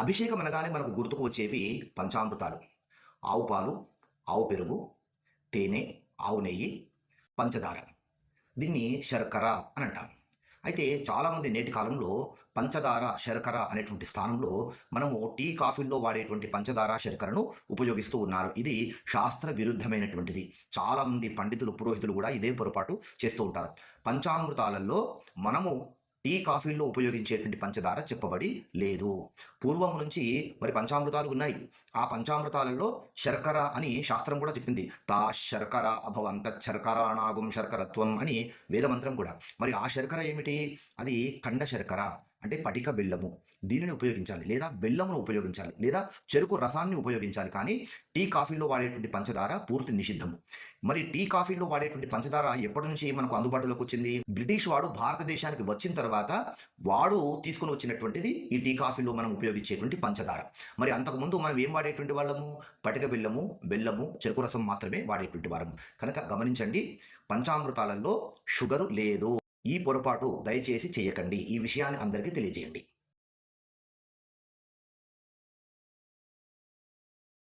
అభిషేకం అనగానే మనకు గుర్తుకు వచ్చేవి పంచామృతాలు. ఆవు పాలు ఆవు పెరుగు తేనె ఆవు నెయ్యి పంచదార. దీన్ని శర్కర అని అంటాం అయితే చాలామంది నేటి కాలంలో పంచదార శర్కర అనేటువంటి స్థానంలో మనము టీ కాఫీల్లో వాడేటువంటి పంచదార శర్కరను ఉపయోగిస్తూ ఉన్నారు. ఇది శాస్త్ర విరుద్ధమైనటువంటిది చాలామంది పండితులు పురోహితులు కూడా ఇదే పొరపాటు చేస్తూ ఉంటారు. పంచామృతాలలో మనము టీ కాఫీల్లో ఉపయోగించేటువంటి పంచదార చెప్పబడి లేదు. పూర్వం నుంచి మరి పంచామృతాలు ఉన్నాయి. ఆ పంచామృతాలలో శర్కర అని శాస్త్రం కూడా చెప్పింది. తా శర్కర అభవంత శర్కరాణాగం శర్కరత్వం అని వేదమంత్రం కూడా. మరి ఆ శర్కర ఏమిటి? అది ఖండ శర్కర. అంటే పటిక బెల్లము. దీనిని ఉపయోగించాలి. లేదా బెల్లమును ఉపయోగించాలి. లేదా చెరుకు రసాన్ని ఉపయోగించాలి. కానీ టీ కాఫీలో వాడేటువంటి పంచదార పూర్తి నిషిద్ధము. మరి టీ కాఫీలో వాడేటువంటి పంచదార ఎప్పటి నుంచి మనకు అందుబాటులోకి వచ్చింది? బ్రిటిష్ వాడు భారతదేశానికి వచ్చిన తర్వాత వాడు తీసుకుని వచ్చినటువంటిది ఈ టీ కాఫీలో మనం ఉపయోగించేటువంటి పంచదార. మరి అంతకుముందు మనం ఏం వాడేటువంటి వాళ్ళము? పటిక బెల్లము బెల్లము చెరుకు రసం మాత్రమే వాడేటువంటి వారము కనుక గమనించండి పంచామృతాలలో షుగరు లేదు. ఈ పొరపాటు దయచేసి చేయకండి. ఈ విషయాన్ని అందరికీ తెలియజేయండి.